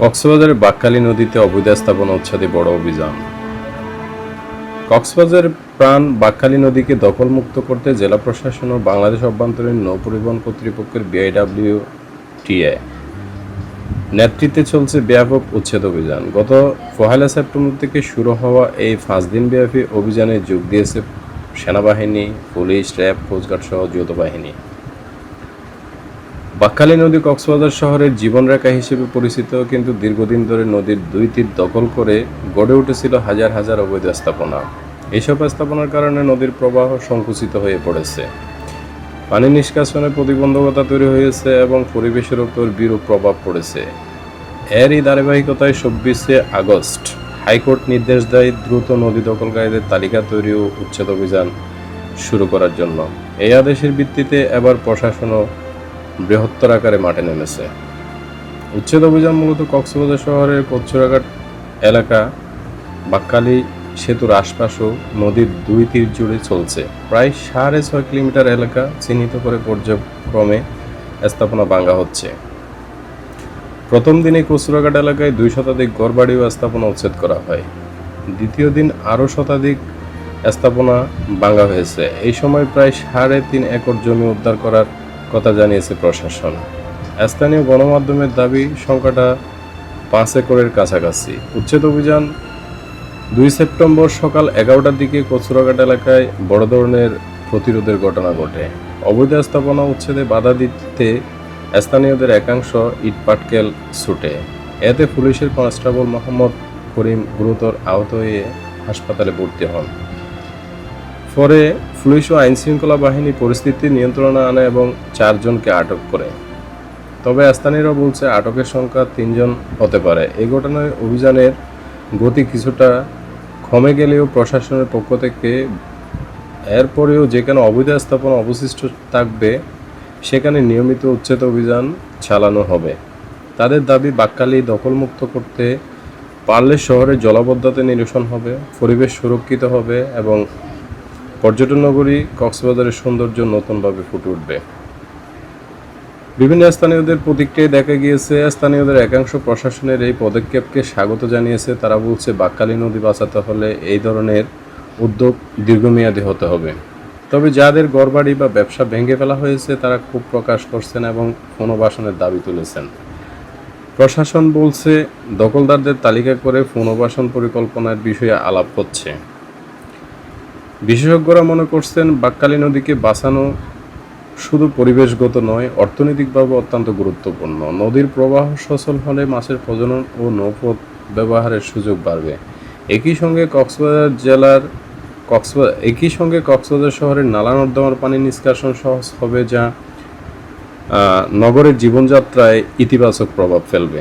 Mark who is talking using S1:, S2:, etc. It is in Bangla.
S1: কক্সবাজারের বাক্কালী নদীতে অবৈধ স্থাপনা উচ্ছেদে বড় অভিযান। কক্সবাজারের প্রাণ বাক্কালী নদীকে দখলমুক্ত করতে জেলা প্রশাসন ও বাংলাদেশ অভ্যন্তরীণ নৌ পরিবহন কর্তৃপক্ষের বিআইডব্লিউ টিএ নেতৃত্বে চলছে ব্যাপক উচ্ছেদ অভিযান। গত পহেলা সেপ্টেম্বর থেকে শুরু হওয়া এই পাঁচ দিনব্যাপী অভিযানে যোগ দিয়েছে সেনাবাহিনী, পুলিশ, র্যাব কোস্টগার্ড সহ যৌথ বাহিনী বাক্কালী নদী কক্সবাজার শহরের জীবনরেখা হিসেবে পরিচিত, কিন্তু দীর্ঘদিন ধরে নদীর দুই তীর দখল করে গড়ে উঠেছিল হাজার হাজার অবৈধ স্থাপনা। এইসব স্থাপনার কারণে নদীর প্রবাহ সংকুচিত হয়ে পড়েছে। পানি নিষ্কাশনে প্রতিবন্ধকতা তৈরি হয়েছে এবং পরিবেশের উপর বিরূপ প্রভাব পড়েছে। এরই ধারাবাহিকতায় চব্বিশে আগস্ট হাইকোর্ট নির্দেশ দেয় দ্রুত নদী দখলকারীদের তালিকা তৈরি ও উচ্ছেদ অভিযান শুরু করার জন্য। এই আদেশের ভিত্তিতে এবার প্রশাসনও বৃহত্তর আকারে মাঠে নেমেছে। উচ্ছেদ অভিযান মূলত কক্সবাজার শহরের কচ্ছরাঘাট এলাকা, বাক্কালী সেতুর আশপাশও নদীর দুই তীর জুড়ে চলছে। প্রায় সাড়ে ছয় কিলোমিটার এলাকা চিহ্নিত করে পর্যায়ক্রমে স্থাপনা ভাঙ্গা হচ্ছে। প্রথম দিনে কচুরাঘাট এলাকায় দুই শতাধিক ঘরবাড়ি ও স্থাপনা উচ্ছেদ করা হয়। দ্বিতীয় দিন আরও শতাধিক স্থাপনা ভাঙ্গা হয়েছে। এই সময় প্রায় সাড়ে তিন একর জমি উদ্ধার করার কথা জানিয়েছে প্রশাসন। স্থানীয় গণমাধ্যমের দাবি, সংখ্যাটা পাঁচ একরের কাছাকাছি। উচ্ছেদ অভিযান দুই সেপ্টেম্বর সকাল এগারোটার দিকে কচুরাঘাট এলাকায় বড় ধরনের প্রতিরোধের ঘটনা ঘটে। অবৈধ স্থাপনা উচ্ছেদে বাধা দিতে স্থানীয়দের একাংশ ইটপাটকেল ছুটে। এতে পুলিশের কনস্টেবল মোহাম্মদ করিম গুরুতর আহত হয়ে হাসপাতালে ভর্তি হন। পরে পুলিশ ও আইনশৃঙ্খলা বাহিনী পরিস্থিতি নিয়ন্ত্রণে আনে এবং চারজনকে আটক করে। তবে স্থানীয়রা বলছে আটকের সংখ্যা তিনজন হতে পারে। এই ঘটনায় অভিযানের গতি কিছুটা কমে গেলেও প্রশাসনের পক্ষ থেকে এরপরেও যেখানে অবৈধ স্থাপনা অবশিষ্ট থাকবে, সেখানে নিয়মিত উচ্ছেদ অভিযান চালানো হবে। তাদের দাবি বাক্কালি দখলমুক্ত করতে পারলে শহরের জলাবদ্ধতা নিরসন হবে, পরিবেশ সুরক্ষিত হবে এবং পর্যটন নগরী, কক্সবাজারের সৌন্দর্য নতুনভাবে ফুটে উঠবে। বিভিন্ন স্থানীয়দের প্রতিক্রিয়ায় দেখা গিয়েছে, স্থানীয়দের একাংশ প্রশাসনের এই পদক্ষেপকে স্বাগত জানিয়েছে। তারা বলছে, বাক্কালী নদী বাঁচাতে হলে এই ধরনের উদ্যোগ দীর্ঘমেয়াদী হতে হবে। তবে যাদের গড়বাড়ি বা ব্যবসা ভেঙে ফেলা হয়েছে, তারা খুব প্রকাশ করছেন এবং পুনর্বাসনের দাবি তুলেছেন। প্রশাসন বলছে, দখলদারদের তালিকা করে পুনর্বাসন পরিকল্পনার বিষয়ে আলাপ হচ্ছে। বিশেষজ্ঞরা মনে করছেন বাক্কালী নদীকে বাঁচানো শুধু পরিবেশগত নয়, অর্থনৈতিকভাবে অত্যন্ত গুরুত্বপূর্ণ। নদীর প্রবাহ সচল হলে মাছের প্রজনন ও নৌপথ ব্যবহারের সুযোগ বাড়বে। একই সঙ্গে কক্সবাজার জেলার কক্সবাজার, একই সঙ্গে কক্সবাজার শহরের নালা নর্দমার পানি নিষ্কাশন সহজ হবে যা নগরের জীবনযাত্রায় ইতিবাচক প্রভাব ফেলবে।